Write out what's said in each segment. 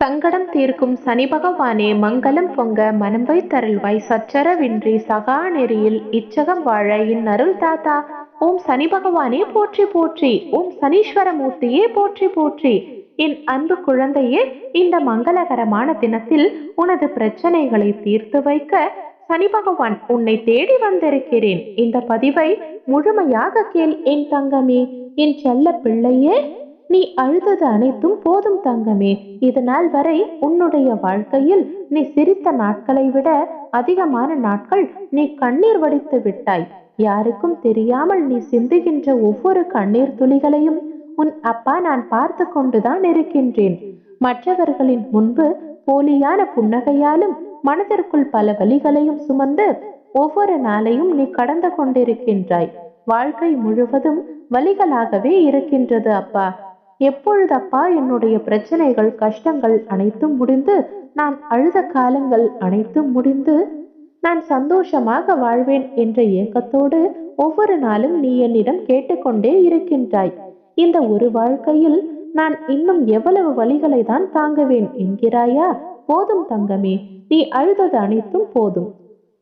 சங்கடம் தீர்க்கும் சனி பகவானே மங்களம் பொங்க மனம் வைத்தருள்வாய். சச்சரவின்றி சகா நெறியில் இச்சகம் வாழ இந்நருள் தாத்தா. ஓம் சனி பகவானே போற்றி போற்றி. ஓம் சனீஸ்வர மூர்த்தியே போற்றி போற்றி. என் அன்பு குழந்தையே இந்த மங்களகரமான தினத்தில் உனது பிரச்சனைகளை தீர்த்து வைக்க சனி பகவான் உன்னை தேடி வந்திருக்கிறேன். இந்த பதிவை முழுமையாக கேள் என் தங்கமே. என் செல்ல பிள்ளையே நீ அழுதது அனைத்தும் போதும் தங்கமே. இதனால் வரை உன்னுடைய வாழ்க்கையில் நீ சிரித்த நாட்களை விட அதிகமான நாட்கள் நீ கண்ணீர் வடித்து விட்டாய். யாருக்கும் தெரியாமல் நீ சிந்துகின்ற ஒவ்வொரு கண்ணீர் துளிகளையும் உன் அப்பா நான் பார்த்து கொண்டுதான் இருக்கின்றேன். மற்றவர்களின் முன்பு போலியான புன்னகையாலும் மனதிற்குள் பல வலிகளையும் சுமந்து ஒவ்வொரு நாளையும் நீ கடந்து கொண்டிருக்கின்றாய். வாழ்க்கை முழுவதும் வலிகளாகவே இருக்கின்றது அப்பா. எப்பொழுதப்பா என்னுடைய பிரச்சனைகள் கஷ்டங்கள் அனைத்தும் முடிந்து நான் அழுத காலங்கள் அனைத்தும் முடிந்து நான் சந்தோஷமாக வாழ்வேன் என்ற ஏக்கத்தோடு ஒவ்வொரு நாளும் நீ என்னிடம் கேட்டுக்கொண்டே இருக்கின்றாய். இந்த ஒரு வாழ்க்கையில் நான் இன்னும் எவ்வளவு வழிகளை தான் தாங்குவேன் என்கிறாயா? போதும் தங்கமே நீ அழுதது அனைத்தும் போதும்.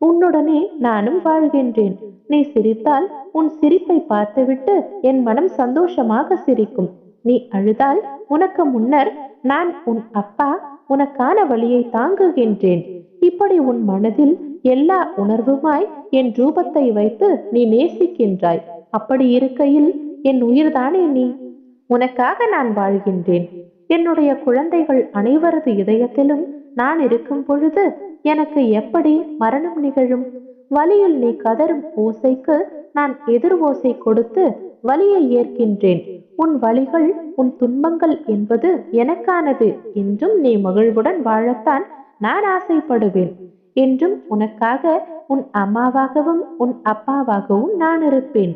உன்னுடனே நானும் வாழ்கின்றேன். நீ சிரித்தால் உன் சிரிப்பை பார்த்துவிட்டு என் மனம் சந்தோஷமாக சிரிக்கும். நீ அழுதால் உனக்கு முன்னர் நான் உன் அப்பா உனக்கான வழியை தாங்குகின்றேன். இப்படி உன் மனதில் எல்லா உணர்வுமாய் என் ரூபத்தை வைத்து நீ நேசிக்கின்றாய். அப்படி இருக்கையில் என் உயிர்தானே நீ? உனக்காக நான் வாழ்கின்றேன். என்னுடைய குழந்தைகள் அனைவரது இதயத்திலும் நான் இருக்கும் பொழுது எனக்கு எப்படி மரணம் நிகழும்? வழியில் நீ கதரும் ஓசைக்கு நான் எதிர் ஓசை கொடுத்து வலியை ஏற்கின்றேன். உன் வழிகள் உன் துன்பங்கள் என்பது எனக்கானது என்றும் நீ மகிழ்வுடன் வாழத்தான் நான் ஆசைப்படுவேன். என்றும் உனக்காக உன் அம்மாவாகவும் உன் அப்பாவாகவும் நான் இருப்பேன்.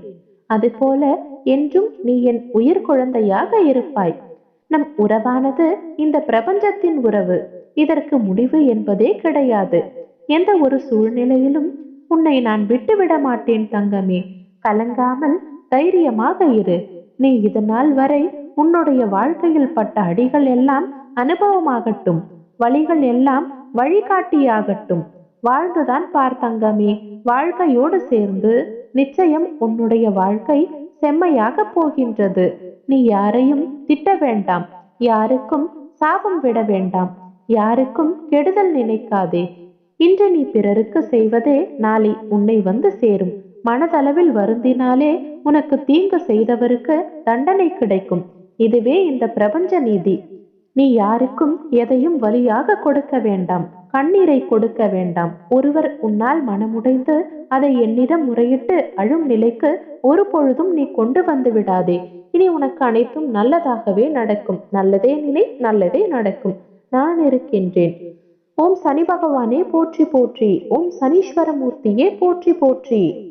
அதுபோல என்றும் நீ என் உயிர் குழந்தையாக இருப்பாய். நம் உறவானது இந்த பிரபஞ்சத்தின் உறவு. இதற்கு முடிவு என்பதே கிடையாது. எந்த ஒரு சூழ்நிலையிலும் உன்னை நான் விட்டுவிட மாட்டேன் தங்கமே. கலங்காமல் தைரியமாக இரு. நீ இதனால் வரை உன்னுடைய வாழ்க்கையில் பட்ட அடிகள் எல்லாம் அனுபவமாகட்டும். வழிகள் எல்லாம் வழிகாட்டியாகட்டும். வாழ்ந்துதான் பார் தங்கமே. வாழ்க்கையோடு சேர்ந்து நிச்சயம் உன்னுடைய வாழ்க்கை செம்மையாக போகின்றது. நீ யாரையும் திட்ட வேண்டாம். யாருக்கும் சாபம் விட வேண்டாம். யாருக்கும் கெடுதல் நினைக்காதே. இன்று நீ பிறருக்கு செய்வதே நாளை உன்னை வந்து சேரும். மனதளவில் வருந்தினாலே உனக்கு தீங்கு செய்தவருக்கு தண்டனை கிடைக்கும். இதுவே இந்த பிரபஞ்ச நீதி. நீ யாருக்கும் எதையும் வழியாக கொடுக்க வேண்டாம். கண்ணீரை கொடுக்க வேண்டாம். ஒருவர் உன்னால் மனமுடைந்து அதை என்னிடம் முறையிட்டு அழும் நிலைக்கு ஒரு பொழுதும் நீ கொண்டு வந்து விடாதே. இனி உனக்கு அனைத்தும் நல்லதாகவே நடக்கும். நல்லதே நிலை நல்லதே நடக்கும். நான் இருக்கின்றேன். ஓம் சனி பகவானே போற்றி போற்றி. ஓம் சனீஸ்வரமூர்த்தியே போற்றி போற்றி.